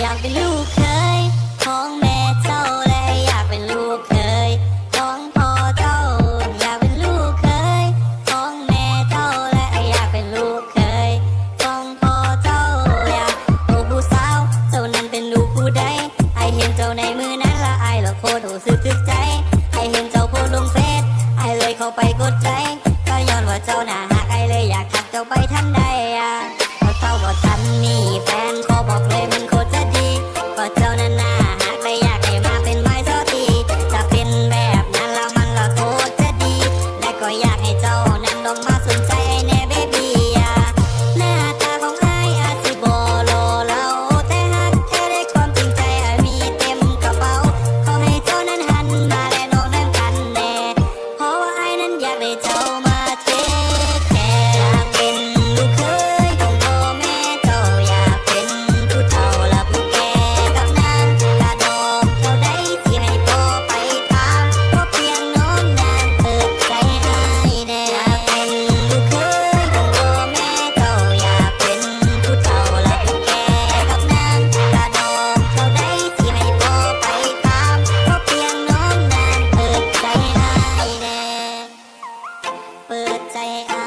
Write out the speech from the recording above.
อยากเป็นลูกเคยของแม่ อะเขาเท่าฉันมีแฟนเขาบอกเลย さえ